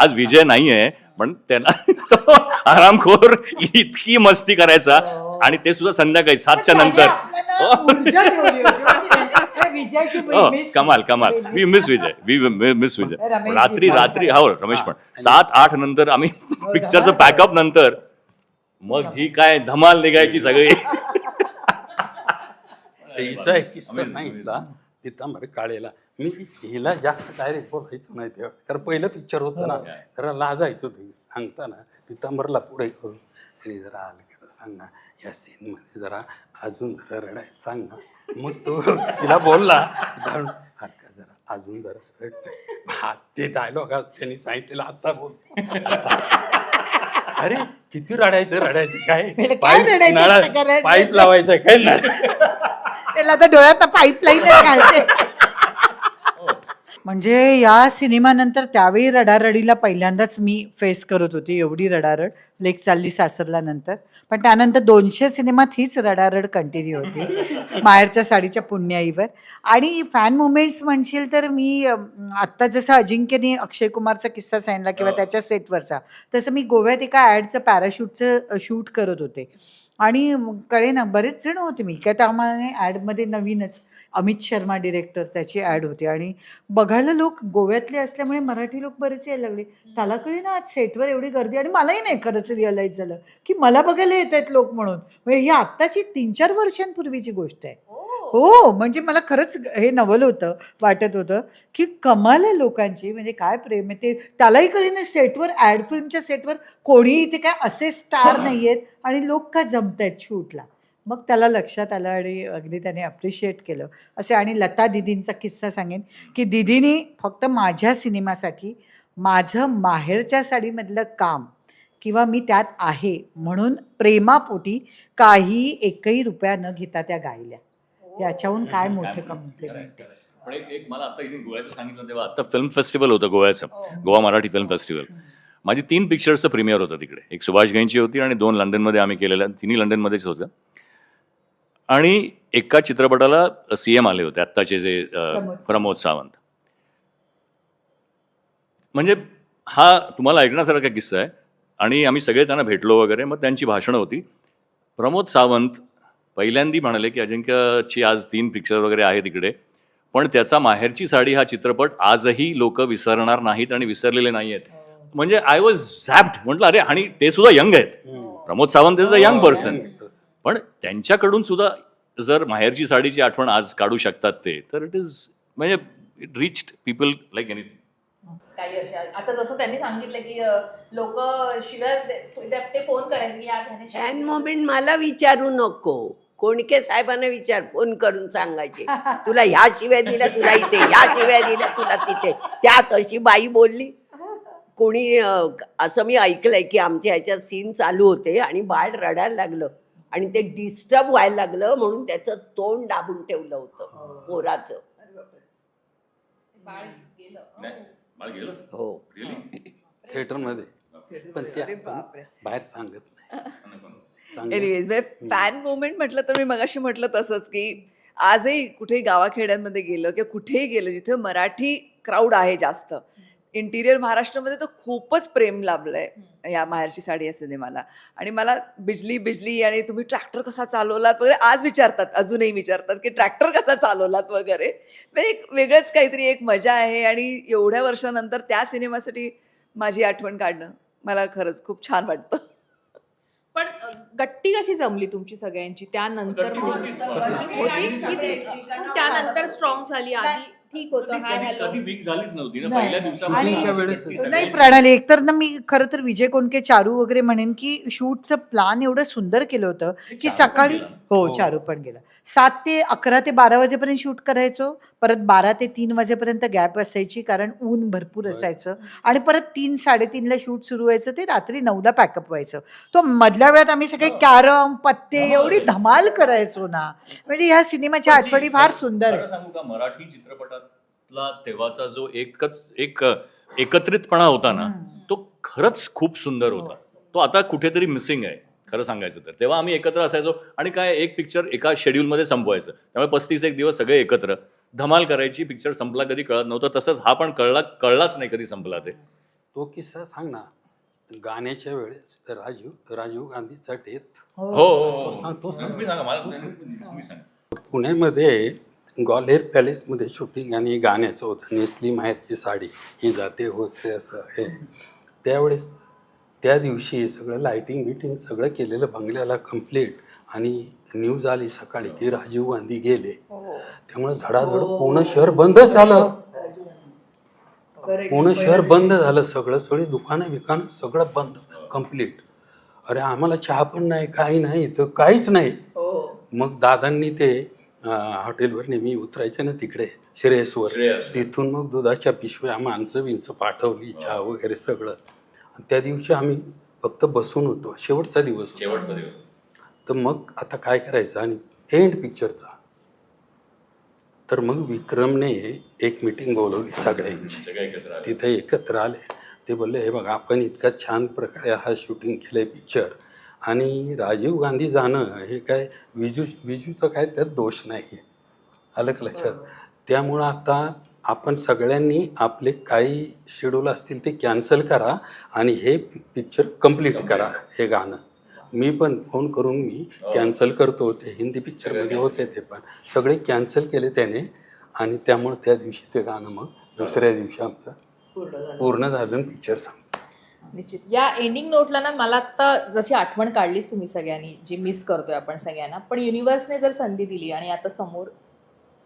आज विजय नाहीये पण त्यांना तो आरामखोर इतकी मस्ती करायचा आणि ते सुद्धा संध्याकाळी सातच्या नंतर. हो, कमाल कमाल. We miss Vijay. We miss Vijay. रात्री रात्री. हो रमेश पण. सात आठ नंतर आम्ही पिक्चरचं पॅकअप नंतर मग जी काय धमाल निघायची सगळी. एक किस्सा. सांगितला पितांबर काळेला. मी हिला जास्त काय रे बोलायचं नाही तेव्हा. कारण पहिलं पिक्चर होतं ना हो. जरा लाजायचं होतं. सांगताना पितांबरला पुढे करून तरी जरा आलं की सांग ना या सीन मध्ये जरा अजून जरा रडायला सांग. ना मग तो तिला बोलला "जाऊन, "अक्का जरा अजून जरा रड. हा ते डायलॉग त्यांनी सांगितलेलं आता बोल. अरे किती रडायचं रडायचं काय? काय रडायचं? नळा- असं करायचं? पाईप लावायचं काय? नाही त्याला आता डोळ्यात पाईपलाईन घालते. म्हणजे या सिनेमानंतर त्यावेळी रडारडीला पहिल्यांदाच मी फेस करत होती एवढी रडारड लेक चालली सासरला नंतर. पण त्यानंतर दोनशे सिनेमात हीच रडारड कंटिन्यू होती माहेरच्या साडीच्या पुण्याईवर. आणि फॅन मुमेंट्स म्हणशील तर मी आत्ता जसं अजिंक्यने अक्षय कुमारचा किस्सा सांगितला किंवा हो. त्याच्या सेटवरचा तसं मी गोव्यात एका ॲडचं पॅराशूटचं शूट करत होते. आणि कळे ना बरेच जण होते मी. काय त्यामाने ॲडमध्ये नवीनच अमित शर्मा डिरेक्टर त्याची ॲड होती. आणि बघायला लोक गोव्यातले असल्यामुळे मराठी लोक बरेच यायला लागले. त्याला कळे ना आज सेटवर एवढी गर्दी आणि मलाही नाही खरंच रिअलाईज झालं की मला बघायला येत आहेत लोक म्हणून. म्हणजे ही आत्ताची तीन चार वर्षांपूर्वीची गोष्ट आहे. हो. हो. म्हणजे मला खरंच हे नवल होतं वाटत होतं की कमाल आहे लोकांची म्हणजे काय प्रेम आहे ते. त्यालाही कळेना सेटवर ॲड फिल्मच्या सेटवर कोणीही इथे काय असे स्टार नाही आहेत आणि लोक का जमत आहेत शूटला? मग त्याला लक्षात आलं आणि अगदी त्याने अप्रिशिएट केलं. असे आणि लता दिदींचा किस्सा सांगेन की दिदीने फक्त माझ्या सिनेमासाठी माझं माहेरच्या साडीमधलं काम किंवा मी त्यात आहे म्हणून प्रेमापोटी काही एकही रुपया न घेता त्या गायल्या. याच्याहून काय मोठं कॉम्प्लिमेंट पण एक एक मला आता इथे गोव्याचं सांगितलं तेव्हा आता फिल्म फेस्टिवल होतं गोव्याचं. गोवा मराठी फिल्म फेस्टिवल माझी तीन पिक्चर्सचं प्रीमियर होतं तिकडे. एक सुभाष गैंची होती आणि दोन लंडनमध्ये आम्ही केलेल्या तिन्ही लंडनमध्येच होत्या. आणि एका चित्रपटाला सी एम आले होते आत्ताचे जे अ, प्रमोद सावंत. प्रमोद सावंत. म्हणजे हा तुम्हाला ऐकण्यासारखा किस्सा आहे. आणि आम्ही सगळे त्यांना भेटलो वगैरे मग त्यांची भाषणं होती. प्रमोद सावंत पहिल्यांदी म्हणाले की अजिंक्यची आज तीन पिक्चर वगैरे आहे तिकडे पण त्याचा माहेरची साडी हा चित्रपट आजही लोक विसरणार नाहीत आणि विसरलेले नाही आहेत म्हणजे आय वॉज झॅप्ड म्हटलं अरे आणि ते सुद्धा यंग आहेत. Pramod Sawant is a young person पण त्यांच्याकडून सुद्धा जर माहेरची साडीची आठवण आज काढू शकतात ते तर इट इज म्हणजे it reached people like anything काही अशा आता जसं त्यांनी सांगितलं की लोक शिवाय ते- फोन करायचे की आज. मोमेंट मला विचारू नको. कोणके साहेबांना विचार फोन करून सांगायचे. तुला ह्या शिव्या दिल्या तुला इथे ह्या शिव्या दिल्या तुला तिथे. त्यात अशी बाई बोलली. कोणी असं मी ऐकलंय की आमच्या ह्याच्यात सीन चालू होते आणि बाळ रडायला लागलं. आणि ते डिस्टर्ब व्हायला लागलं म्हणून त्याचं तोंड दाबून ठेवलं होतं पोराचं. बाळ गेलं? बाळ गेलं हो. थिएटरमध्ये पण ते आपण बाहेर सांगत नाही. एनिवेज फॅन मुवमेंट म्हटलं तर मी मगाशी म्हटलं तसंच की आजही कुठेही गावाखेड्यांमध्ये गेलं किंवा कुठेही गेलं जिथं मराठी क्राऊड आहे जास्त इंटिरियर महाराष्ट्रामध्ये तर खूपच प्रेम लाभलंय या माहेरची साडी या सिनेमाला. आणि मला बिजली बिजली आणि तुम्ही ट्रॅक्टर कसा चालवलात वगैरे आज विचारतात अजूनही विचारतात की ट्रॅक्टर कसा चालवलात वगैरे. एक वेगळंच काहीतरी एक मजा आहे आणि एवढ्या वर्षानंतर त्या सिनेमासाठी माझी आठवण काढणं मला खरंच खूप छान वाटतं. पण गट्टी कशी जमली तुमची सगळ्यांची? त्यानंतर गट्टी मग- होतीच. होती. की ते- त्यानंतर स्ट्रॉंग झाली आधी. ठीक होतं. Hi hello. कधी वीक झालीच नव्हती ना? नाही. पहिल्या आणि- शूटिंगच्या वेळेस- दिवसामध्ये नाही प्रणाली एकतर ना मी खरं तर विजय कोणके चारू वगैरे म्हणेन की शूटचं प्लान एवढं सुंदर केलं होतं की सकाळी हो हो. चारू पण गेला. सात ते अकरा ते बारा वाजेपर्यंत शूट करायचो. परत बारा ते तीन वाजेपर्यंत गॅप असायची कारण ऊन भरपूर असायचं. आणि परत तीन साडेतीनला शूट सुरू व्हायचं. ते रात्री नऊला पॅकअप व्हायचं. तो मधल्या वेळात आम्ही सगळे कॅरम पत्ते एवढी धमाल करायचो ना. म्हणजे ह्या सिनेमाच्या आठवणी फार सुंदर खरं आहे सांगू का मराठी चित्रपटातला तेव्हाचा जो एकच एक एकत्रितपणा होता ना. तो खरंच खूप सुंदर होता. तो आता कुठेतरी मिसिंग आहे खरं सांगायचं तर. तेव्हा आम्ही एकत्र असायचो आणि काय एक पिक्चर एका शेड्यूलमध्ये संपवायचं. त्यामुळे पस्तीस एक दिवस सगळे एकत्र. धमाल करायची पिक्चर संपला कधी कळत नव्हतं. तसंच हा पण कळला कळलाच नाही कधी संपला ते. तो किस्सा सांग ना. गाण्याच्या वेळेस राजीव राजीव गांधीचा डेथ हो. हो, तो हो. सांग तो सांग. तुम्ही सांगा मला तू सांग. तुम्ही सांगा. पुण्यामध्ये ग्वाल्हेर पॅलेसमध्ये शूटिंग आणि गाण्याचं होतं. नेसली माहेरची साडी. ही जाते होते असं हे. त्यावेळेस त्या दिवशी सगळं लाईटिंग बिटिंग सगळं केलेलं बंगल्याला कंप्लीट आणि न्यूज आली सकाळी की राजीव गांधी गेले. त्यामुळे धडाधड पूर्ण शहर बंद झालं. पूर्ण शहर बंद झालं. सगळं सगळी दुकानं बिकानं सगळं बंद कंप्लीट अरे आम्हाला चहा पण नाही काही नाही इथं काहीच नाही. मग दादांनी ते हॉटेलवर नेहमी उतरायचं ना तिकडे श्रेयसवर. श्रेयस. तिथून मग दुधाच्या पिशव्या माणसं बिनसं पाठवली चहा वगैरे सगळं. आणि त्या दिवशी आम्ही फक्त बसून होतो. शेवटचा दिवस होता. शेवटचा दिवस तर मग आता काय करायचं? आणि एंड पिक्चरचा तर मग विक्रमने एक मीटिंग बोलवली सगळ्यांची. सगळे एकत्र आले. तिथे एकत्र आले. ते बोलले हे बघा आपण इतका छान प्रकारे हा शूटिंग केलं आहे पिक्चर आणि राजीव गांधी जाणं हे काय विजू विजूचं काय त्यात दोष नाही आहे आलं का लक्षात? त्यामुळं आता आपण सगळ्यांनी आपले काही शेड्यूल असतील ते कॅन्सल करा आणि हे पिक्चर कंप्लीट करा हे गाणं. मी पण फोन करून मी कॅन्सल करतो ते हिंदी पिक्चरमध्ये होते ते पण. सगळे कॅन्सल केले त्याने आणि त्यामुळं त्या दिवशी ते गाणं मग दुसऱ्या दिवशी आमचं पूर्ण झालं. पिक्चर सांग निश्चित. या एंडिंग नोटला ना मला आता जशी आठवण काढलीच तुम्ही सगळ्यांनी जी मिस करतोय आपण सगळ्यांना पण युनिव्हर्सने जर संधी दिली आणि आता समोर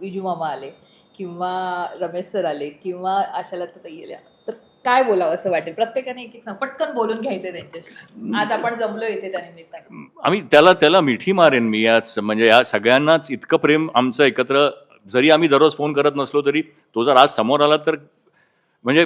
विजू मामा आले किंवा रमेश सर आले किंवा आशालता ताई आल्या तर काय बोलावं असं वाटेल? प्रत्येकाने एक एक पटकन बोलून घ्यायचंय त्यांच्याशी. आज आपण जमलो इथे त्या निमित्ताने. आम्ही त्याला त्याला मिठी मारेन मी याच म्हणजे या सगळ्यांनाच इतकं प्रेम आमचं एकत्र जरी आम्ही दररोज फोन करत नसलो तरी तो जर आज समोर आला तर म्हणजे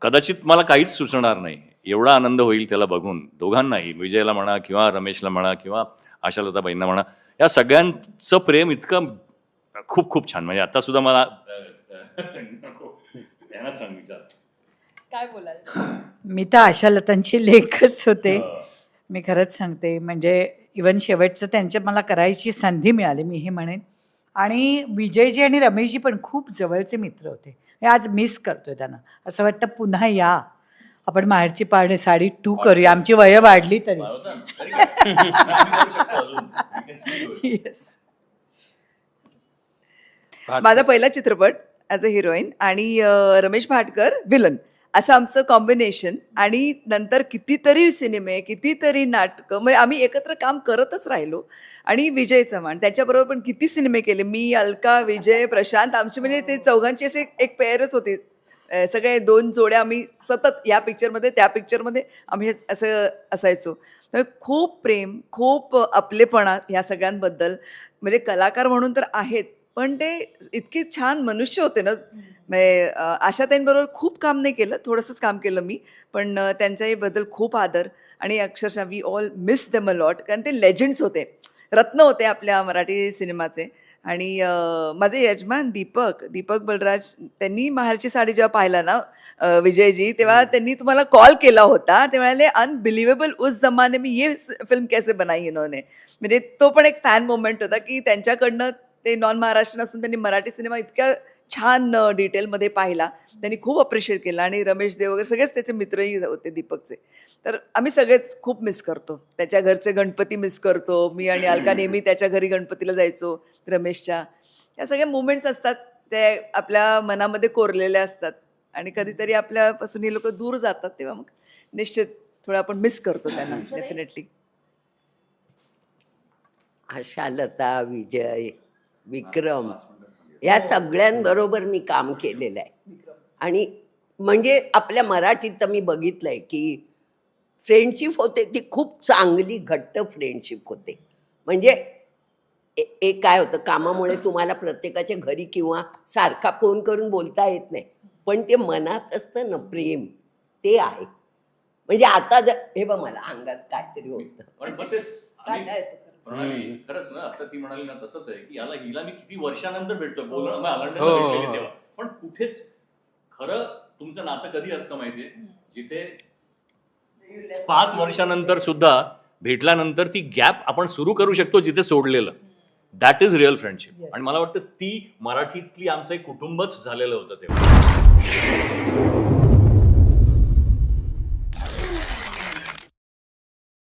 कदाचित मला काहीच सुचणार नाही. एवढा आनंद होईल त्याला बघून. दोघांनाही विजयला म्हणा किंवा रमेशला म्हणा किंवा आशालताबाईंना म्हणा. या सगळ्यांचं प्रेम इतकं खूप खूप छान. म्हणजे आता सुद्धा मला त्यांना सांग विचार. काय बोलाल? मी तर आशालतांची लेखच होते. मी खरंच सांगते. म्हणजे इवन शेवटचं त्यांच्या मला करायची संधी मिळाली मी हे म्हणेन. आणि विजयजी आणि रमेशजी पण खूप जवळचे मित्र होते. आज मिस करतोय त्यांना. असं वाटतं पुन्हा या. आपण माहेरची पाडे साडी टू करूया. आमची वय वाढली तरी. येस माझा पहिला चित्रपट ॲज अ हिरोईन आणि अ, रमेश भाटकर विलन असं आमचं कॉम्बिनेशन आणि नंतर कितीतरी सिनेमे कितीतरी नाटकं म्हणजे आम्ही एकत्र काम करतच राहिलो. आणि विजय चव्हाण त्याच्याबरोबर पण किती सिनेमे केले. मी अलका विजय प्रशांत आमची म्हणजे ते चौघांची अशी एक पेअरच होती. सगळे दोन जोड्या आम्ही सतत या पिक्चरमध्ये त्या पिक्चरमध्ये आम्ही असं असायचो. तर खूप प्रेम खूप आपलेपणा ह्या सगळ्यांबद्दल. म्हणजे कलाकार म्हणून तर आहेत पण ते इतके छान मनुष्य होते ना. म्हणजे आशाताईंबरोबर खूप काम नाही केलं थोडंसंच काम केलं मी पण अ, त्यांच्याबद्दल खूप आदर आणि अक्षरशः वी ऑल मिस दम अ लॉट कारण ते लेजंड्स होते रत्न होते आपल्या मराठी सिनेमाचे. आणि माझे यजमान दीपक दीपक बलराज त्यांनी माहेरची साडी जेव्हा पाहिला ना विजयजी तेव्हा त्यांनी तुम्हाला कॉल केला होता ते म्हणाले अनबिलिव्हेबल उस जमाने में ये फिल्म कैसे बनाई इन्होंने? म्हणजे तो पण एक फॅन मोमेंट होता की त्यांच्याकडनं ते नॉन महाराष्ट्रीयन असून त्यांनी मराठी सिनेमा इतक्या छान डिटेलमध्ये पाहिला. त्यांनी खूप अप्रिशिएट केला आणि रमेश देव वगैरे सगळेच त्याचे मित्रही होते दीपकचे. तर आम्ही सगळेच खूप मिस करतो. त्याच्या घरचे गणपती मिस करतो. मी आणि अलका नेहमी त्याच्या घरी गणपतीला जायचो रमेशच्या. या सगळ्या मुवमेंट्स असतात ते आपल्या मनामध्ये कोरलेल्या असतात. आणि कधीतरी आपल्यापासून हे लोक दूर जातात तेव्हा मग निश्चित थोडं आपण मिस करतो त्यांना डेफिनेटली आशालता विजय विक्रम. या सगळ्यांबरोबर मी काम केलेलं आहे. आणि म्हणजे आपल्या मराठीत तर मी बघितलंय की फ्रेंडशिप होते ती खूप चांगली घट्ट फ्रेंडशिप होते. म्हणजे एक काय होतं कामामुळे तुम्हाला प्रत्येकाच्या घरी किंवा सारखा फोन करून बोलता येत नाही. पण ते मनात असतं ना प्रेम ते आहे. म्हणजे आता जर हे बघ मला अंगात काहीतरी होतं? प्रणाली, खरंच ना आता ती म्हणाली ना तसंच आहे की याला हिला मी किती वर्षानंतर भेटतोय बोलणं मग हो, आलंडला हो, भेटलेली हो. तेव्हा. पण कुठेच खरं तुमचं नातं कधी असतं माहितीये? जिथे पाच वर्षानंतर सुद्धा भेटल्यानंतर ती गॅप आपण सुरू करू शकतो जिथे सोडलेलं. दॅट इज रिअल फ्रेंडशिप आणि मला वाटतं ती मराठीतली आमचं एक कुटुंबच झालेलं होतं तेव्हा.